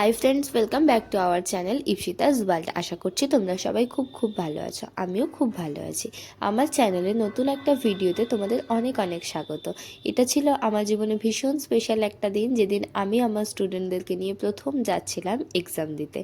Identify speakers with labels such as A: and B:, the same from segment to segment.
A: Hi friends welcome back to our channel Ipsita's world আশা করছি তোমরা সবাই খুব খুব ভালো আছো। আমিও খুব ভালো আছি। আমার চ্যানেলে নতুন একটা ভিডিওতে তোমাদের অনেক অনেক স্বাগত। এটা ছিল আমার জীবনে ভীষণ স্পেশাল একটা দিন যেদিন আমি আমার স্টুডেন্টদেরকে নিয়ে প্রথম যাচ্ছিলাম এক্সাম দিতে।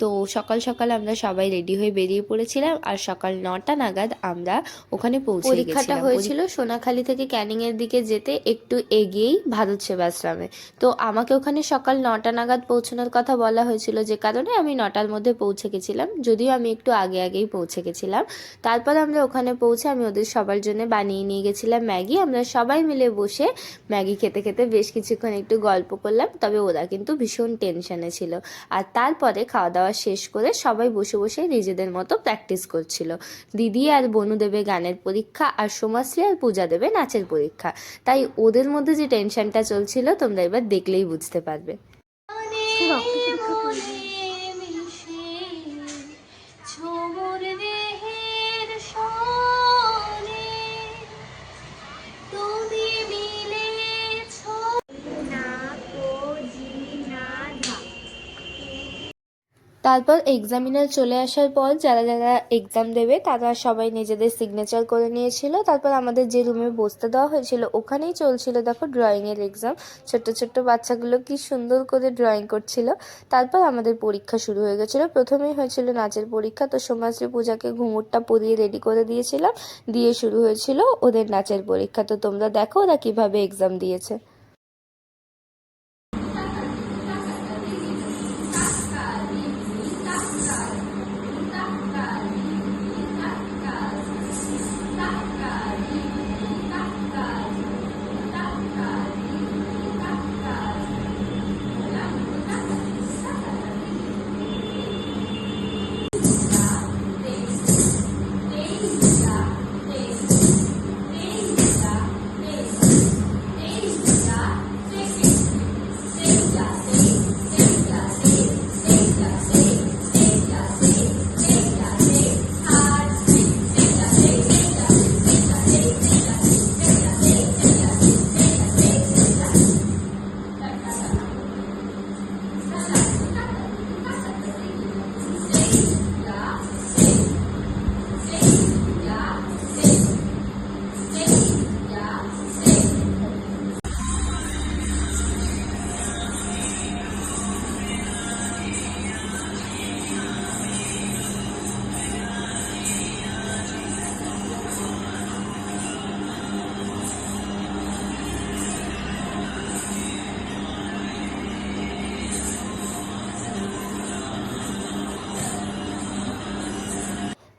A: তো সকাল সকাল আমরা সবাই রেডি হয়ে বেরিয়ে পড়েছিলাম আর সকাল নটা নাগাদ আমরা ওখানে পৌঁছে পরীক্ষাটা হয়েছিল সোনাখালি থেকে ক্যানিংয়ের দিকে যেতে একটু এগিয়েই ভারত সেবাশ্রমে। তো আমাকে ওখানে সকাল নটা নাগাদ পৌঁছানোর কথা বলা হয়েছিল যে কারণে আমি নটার মধ্যে পৌঁছে গেছিলাম, যদিও আমি একটু আগে আগেই পৌঁছে গেছিলাম। তারপর আমরা ওখানে পৌঁছে আমি ওদের সবার জন্য বানিয়ে নিয়ে গেছিলাম ম্যাগি। আমরা সবাই মিলে বসে ম্যাগি খেতে খেতে বেশ কিছুক্ষণ একটু গল্প করলাম, তবে ওরা কিন্তু ভীষণ টেনশনে ছিল। আর তারপরে খাওয়া দাওয়া শেষ করে সবাই বসে বসে নিজেদের মতো প্র্যাকটিস করছিল। দিদি আর বনু দেবে গানের পরীক্ষা আর সোমাশ্রী আর পূজা দেবে নাচের পরীক্ষা। তাই ওদের মধ্যে যে টেনশনটা চলছিল তোমরা এবার দেখলেই বুঝতে পারবে।
B: พวก
A: তারপর এক্সামিনার চলে আসার পর যারা যারা এক্সাম দেবে, তারা সবাই নিজেদের সিগনেচার করে নিয়েছিল। তারপর আমাদের যে রুমে বসতে দেওয়া হয়েছিল, ওখানেই চলছিল দেখো ড্রয়িংয়ের এক্সাম ছোট্ট ছোট্ট বাচ্চাগুলো কি সুন্দর করে ড্রয়িং করছিল। তারপর আমাদের পরীক্ষা শুরু হয়ে গেছিল। প্রথমেই হয়েছিল নাচের পরীক্ষা, তো সোমাশ্রী পূজাকে ঘুঙুরটা পরিয়ে রেডি করে দিয়েছিলাম। দিয়ে শুরু হয়েছিল ওদের নাচের পরীক্ষা। তো তোমরা দেখো ওরা কীভাবে এক্সাম দিয়েছে।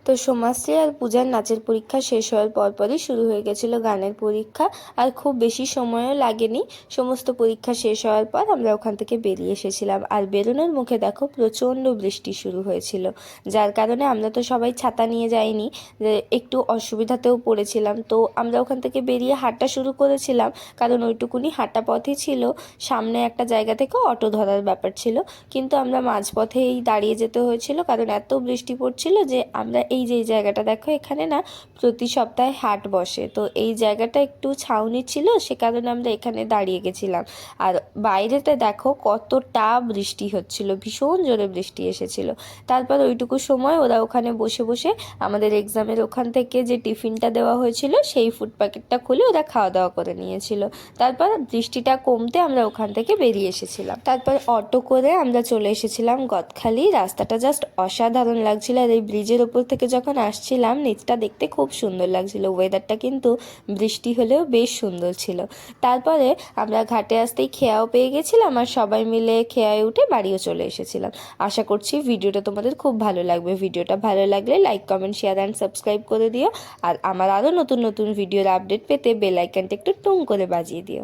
A: তো সোমাশ্রী আর পূজার নাচের পরীক্ষা শেষ হওয়ার পরপরই শুরু হয়ে গেছিল গানের পরীক্ষা। আর খুব বেশি সময়ও লাগেনি। সমস্ত পরীক্ষা শেষ হওয়ার পর আমরা ওখান থেকে বেরিয়ে এসেছিলাম। আর বেরোনোর মুখে দেখো প্রচণ্ড বৃষ্টি শুরু হয়েছিল। যার কারণে আমরা তো সবাই ছাতা নিয়ে যাইনি। একটু অসুবিধাতেও পড়েছিলাম। তো আমরা ওখান থেকে বেরিয়ে হাঁটা শুরু করেছিলাম। কারণ ওইটুকুনি হাঁটা পথই ছিল। সামনে একটা জায়গা থেকে অটো ধরার ব্যাপার ছিল। কিন্তু আমরা মাঝপথেই দাঁড়িয়ে যেতে হয়েছিল। কারণ এত বৃষ্টি পড়ছিল যে আমরা এই যে এই জায়গাটা, দেখো এখানে না প্রতি সপ্তাহে হাট বসে। তো এই জায়গাটা একটু ছাউনি ছিল, সে কারণে আমরা এখানে দাঁড়িয়ে গেছিলাম। আর বাইরেতে দেখো কতটা বৃষ্টি হচ্ছিল, ভীষণ জোরে বৃষ্টি এসেছিল। তারপর ওইটুকু সময় ওরা ওখানে বসে বসে আমাদের এক্সামের ওখান থেকে যে টিফিনটা দেওয়া হয়েছিল, সেই ফুড প্যাকেটটা খুলে ওরা খাওয়া দাওয়া করে নিয়েছিল। তারপর বৃষ্টিটা কমতে আমরা ওখান থেকে বেরিয়ে এসেছিলাম। তারপর অটো করে আমরা চলে এসেছিলাম গদখালি। রাস্তাটা জাস্ট অসাধারণ লাগছিল আর এই ব্রিজের ওপর থেকে যখন আসছিলাম নিচটা দেখতে খুব সুন্দর লাগছিল। ওয়েদারটা কিন্তু বৃষ্টি হলেও বেশ সুন্দর ছিল। তারপরে আমরা ঘাটে আসতেই খেয়াও পেয়ে গেছিলাম আর সবাই মিলে খেয়ায় উঠে বাড়িও চলে এসেছিলাম। আশা করছি ভিডিওটা তোমাদের খুব ভালো লাগবে। ভিডিওটা ভালো লাগলে like comment share and subscribe করে দিও। আর আমার আরও নতুন নতুন ভিডিওর আপডেট পেতে বেল আইকনটা একটু টুং করে বাজিয়ে দিও।